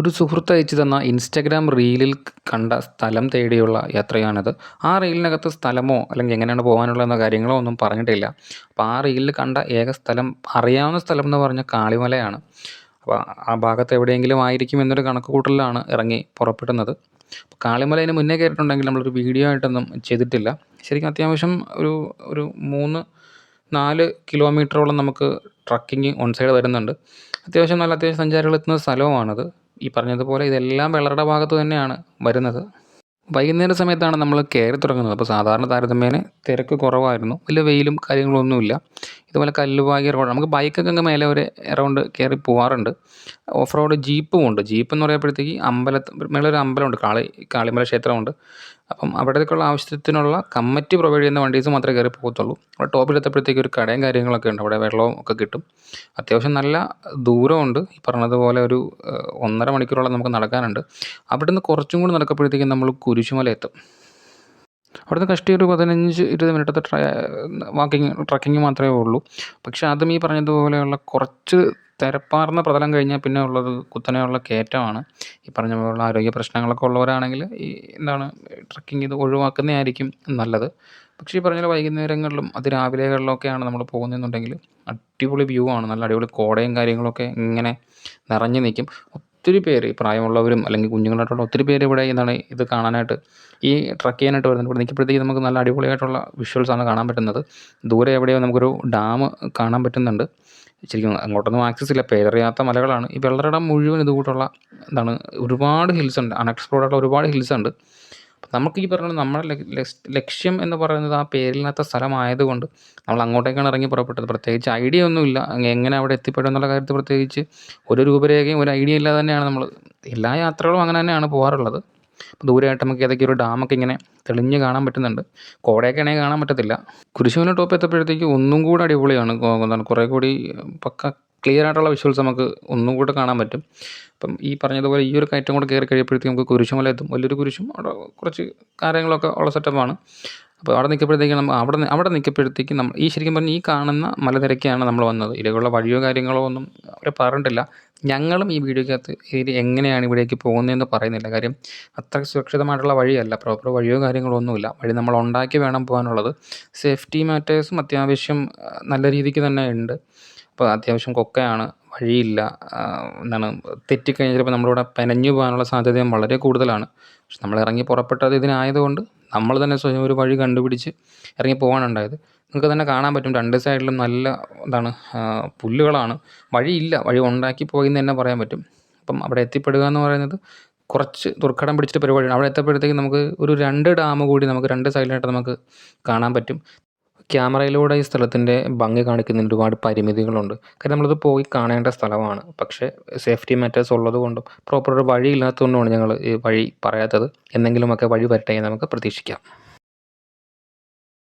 ഒരു സുഹൃത്ത് അയച്ചു തന്ന ഇൻസ്റ്റഗ്രാം റീലിൽ കണ്ട സ്ഥലം തേടിയുള്ള യാത്രയാണിത്. ആ റീലിനകത്ത് സ്ഥലമോ അല്ലെങ്കിൽ എങ്ങനെയാണ് പോകാനുള്ളതെന്ന കാര്യങ്ങളോ ഒന്നും പറഞ്ഞിട്ടില്ല. അപ്പോൾ ആ റീലിൽ കണ്ട ഏക സ്ഥലം അറിയാവുന്ന സ്ഥലം എന്ന് പറഞ്ഞാൽ കാളിമലയാണ്. അപ്പോൾ ആ ഭാഗത്ത് എവിടെയെങ്കിലും ആയിരിക്കും എന്നൊരു കണക്ക് കൂട്ടലിലാണ് ഇറങ്ങി പുറപ്പെടുന്നത്. അപ്പോൾ കാളിമലയിന് മുന്നേ കയറിയിട്ടുണ്ടെങ്കിൽ നമ്മളൊരു വീഡിയോ ആയിട്ടൊന്നും ചെയ്തിട്ടില്ല. ശരിക്കും അത്യാവശ്യം ഒരു ഒരു മൂന്ന് നാല് കിലോമീറ്ററോളം നമുക്ക് ട്രക്കിങ് ഓൺ സൈഡ് വരുന്നുണ്ട്. അത്യാവശ്യം നല്ല അത്യാവശ്യം സഞ്ചാരികൾ എത്തുന്ന സ്ഥലവുമാണത്. ഈ പറഞ്ഞതുപോലെ ഇതെല്ലാം വെള്ളരുടെ ഭാഗത്ത് തന്നെയാണ് വരുന്നത്. വൈകുന്നേര സമയത്താണ് നമ്മൾ കയറി തുടങ്ങുന്നത്. അപ്പോൾ സാധാരണ താരതമ്യേന തിരക്ക് കുറവായിരുന്നു. വലിയ വെയിലും കാര്യങ്ങളൊന്നുമില്ല. ഇതുപോലെ കല്ലുവാകി റോഡ് നമുക്ക് ബൈക്കൊക്കെ അങ്ങ് മേലെ ഒരു എറൗണ്ട് കയറി പോകാറുണ്ട് ഓഫ് റോഡ് ജീപ്പും ഉണ്ട്. ജീപ്പ് എന്ന് പറയുമ്പോഴത്തേക്ക് അമ്പലത്തിൽ ഒരു അമ്പലമുണ്ട് കാളി കാളിമല ക്ഷേത്രമുണ്ട്. അപ്പം അവിടേക്കുള്ള ആവശ്യത്തിനുള്ള കമ്മറ്റി പ്രൊവൈഡ് ചെയ്യുന്ന വണ്ടീസ് മാത്രമേ കയറി പോകത്തുള്ളൂ. അവിടെ ടോപ്പിലെത്തപ്പോഴത്തേക്ക് ഒരു കടയും കാര്യങ്ങളൊക്കെ ഉണ്ട്. അവിടെ വെള്ളവും ഒക്കെ കിട്ടും. അത്യാവശ്യം നല്ല ദൂരമുണ്ട്. ഈ പറഞ്ഞതുപോലെ ഒരു ഒന്നര മണിക്കൂറോളം നമുക്ക് നടക്കാനുണ്ട്. അവിടുന്ന് കുറച്ചും കൂടി നടക്കുമ്പോഴത്തേക്കും നമ്മൾ കുരിശുമല എത്തും. അവിടുന്ന് കഷ്ടി ഒരു പതിനഞ്ച് ഇരുപത് മിനിറ്റത്തെ ട്ര വാക്കിങ് ട്രക്കിങ് മാത്രമേ ഉള്ളൂ. പക്ഷേ അതും ഈ പറഞ്ഞതുപോലെയുള്ള കുറച്ച് തിരപ്പാർന്ന പ്രതലം കഴിഞ്ഞാൽ പിന്നെ ഉള്ളത് കുത്തനെയുള്ള കയറ്റമാണ്. ഈ പറഞ്ഞ പോലുള്ള ആരോഗ്യ പ്രശ്നങ്ങളൊക്കെ ഉള്ളവരാണെങ്കിൽ ഈ എന്താണ് ട്രക്കിംഗ് ഇത് ഒഴിവാക്കുന്നതായിരിക്കും നല്ലത്. പക്ഷേ ഈ പറഞ്ഞ വൈകുന്നേരങ്ങളിലും അതിരാവിലെകളിലൊക്കെയാണ് നമ്മൾ പോകുന്നതെന്നുണ്ടെങ്കിൽ അടിപൊളി വ്യൂ ആണ്. നല്ല അടിപൊളി കോടയും കാര്യങ്ങളൊക്കെ ഇങ്ങനെ നിറഞ്ഞു നിൽക്കും. ഒത്തിരി പേര് പ്രായമുള്ളവരും അല്ലെങ്കിൽ കുഞ്ഞുങ്ങളായിട്ടുള്ള ഒത്തിരി പേര് ഇവിടെ എന്താണ് ഇത് കാണാനായിട്ട് ഈ ട്രക്ക് ചെയ്യാനായിട്ട് വരുന്നുണ്ട്. ഇവിടെ നിൽക്കുമ്പോഴത്തേക്ക് നമുക്ക് നല്ല അടിപൊളിയായിട്ടുള്ള വിഷ്വൽസാണ് കാണാൻ പറ്റുന്നത്. ദൂരെ എവിടെയോ നമുക്കൊരു ഡാം കാണാൻ പറ്റുന്നുണ്ട്. ശരിക്കും അങ്ങോട്ടൊന്നും ആക്സസ് ഇല്ല. പേരറിയാത്ത മലകളാണ്. ഈ വെള്ളറടം മുഴുവൻ ഇതുകൂട്ടുള്ള എന്താണ് ഒരുപാട് ഹിൽസ് ഉണ്ട്. അൺഎക്സ്പ്ലോർഡ് ആയിട്ടുള്ള ഒരുപാട് ഹിൽസ് ഉണ്ട്. നമുക്ക് ഈ പറഞ്ഞ നമ്മുടെ ലക്ഷ്യം എന്ന് പറയുന്നത് ആ പേരില്ലാത്ത സ്ഥലമായതുകൊണ്ട് നമ്മൾ അങ്ങോട്ടേക്കാണ് ഇറങ്ങി പുറപ്പെട്ടത്. പ്രത്യേകിച്ച് ഐഡിയ ഒന്നുമില്ല. എങ്ങനെ അവിടെ എത്തിപ്പെടും എന്നുള്ള കാര്യത്തിൽ പ്രത്യേകിച്ച് ഒരു രൂപരേഖയും ഒരു ഐഡിയ ഇല്ലാതെ തന്നെയാണ് നമ്മൾ എല്ലാ യാത്രകളും അങ്ങനെ തന്നെയാണ് പോകാറുള്ളത്. ദൂരെയായിട്ട് നമുക്ക് ഏതൊക്കെ ഒരു ഡാമൊക്കെ ഇങ്ങനെ തെളിഞ്ഞ് കാണാൻ പറ്റുന്നുണ്ട്. കോടയൊക്കെ ആണെങ്കിൽ കാണാൻ പറ്റത്തില്ല. കുരിശുമല ടോപ്പ് എത്തപ്പോഴത്തേക്ക് ഒന്നും കൂടെ അടിപൊളിയാണ്. കുറേ കൂടി പക്ക ക്ലിയർ ആയിട്ടുള്ള വിഷ്വൽസ് നമുക്ക് ഒന്നും കൂടെ കാണാൻ പറ്റും. അപ്പം ഈ പറഞ്ഞതുപോലെ ഈ ഒരു കയറ്റം കൂടെ കയറി കഴിയുമ്പോഴത്തേക്കും നമുക്ക് കുരിശുമല എത്തും. വലിയൊരു കുരിശും അവിടെ കുറച്ച് കാര്യങ്ങളൊക്കെ ഉള്ള സെറ്റപ്പാണ് അപ്പോൾ അവിടെ നിൽക്കുമ്പോഴത്തേക്കും നമ്മൾ അവിടെ അവിടെ നിൽക്കുമ്പോഴത്തേക്കും നമ്മൾ ഈ ശരിക്കും പറഞ്ഞാൽ ഈ കാണുന്ന മലനിരക്കാണ് നമ്മൾ വന്നത്. ഇതിലേക്കുള്ള വഴിയോ കാര്യങ്ങളോ ഒന്നും അവർ പറഞ്ഞിട്ടില്ല. ഞങ്ങളും ഈ വീഡിയോക്കകത്ത് ഇതിൽ എങ്ങനെയാണ് ഇവിടേക്ക് പോകുന്നതെന്ന് പറയുന്നില്ല. കാര്യം അത്ര സുരക്ഷിതമായിട്ടുള്ള വഴിയല്ല. പ്രോപ്പർ വഴിയോ കാര്യങ്ങളോ ഒന്നുമില്ല. വഴി നമ്മൾ ഉണ്ടാക്കി വേണം പോകാനുള്ളത്. സേഫ്റ്റി മാറ്റേഴ്സും അത്യാവശ്യം നല്ല രീതിക്ക് തന്നെ ഉണ്ട്. അപ്പോൾ അത്യാവശ്യം കൊക്കയാണ് വഴിയില്ല എന്താണ് തെറ്റിക്കഴിഞ്ഞാൽ ചിലപ്പോൾ നമ്മളിവിടെ പെനഞ്ഞു പോകാനുള്ള സാധ്യത വളരെ കൂടുതലാണ്. പക്ഷെ നമ്മൾ ഇറങ്ങി പുറപ്പെട്ടത് ഇതിനായതുകൊണ്ട് നമ്മൾ തന്നെ സ്വയം ഒരു വഴി കണ്ടുപിടിച്ച് ഇറങ്ങി പോകാനുണ്ടായത് നിങ്ങൾക്ക് തന്നെ കാണാൻ പറ്റും രണ്ട് സൈഡിലും നല്ല എന്താണ് പുല്ലുകളാണ്. വഴിയില്ല വഴി ഉണ്ടാക്കി പോയി എന്ന് തന്നെ പറയാൻ പറ്റും. അപ്പം അവിടെ എത്തിപ്പെടുക എന്ന് പറയുന്നത് കുറച്ച് ദുർഘടം പിടിച്ചിട്ട് പരിപാടിയാണ്. അവിടെ എത്തപ്പോഴത്തേക്കും നമുക്ക് ഒരു രണ്ട് ഡാം കൂടി നമുക്ക് രണ്ട് സൈഡിലായിട്ട് നമുക്ക് കാണാൻ പറ്റും. ക്യാമറയിലൂടെ ഈ സ്ഥലത്തിന്റെ ഭംഗി കാണിക്കുന്നതിന് ഒരുപാട് പരിമിതികളുണ്ട്. കാര്യം നമ്മളത് പോയി കാണേണ്ട സ്ഥലമാണ്. പക്ഷേ സേഫ്റ്റി മാറ്റേഴ്സ് ഉള്ളത് കൊണ്ടും പ്രോപ്പർ ഒരു വഴി ഇല്ലാത്തതുകൊണ്ടുമാണ് ഞങ്ങൾ ഈ വഴി പറയാത്തത്. എന്തെങ്കിലുമൊക്കെ വഴി വരട്ടെ എന്ന് നമുക്ക് പ്രതീക്ഷിക്കാം.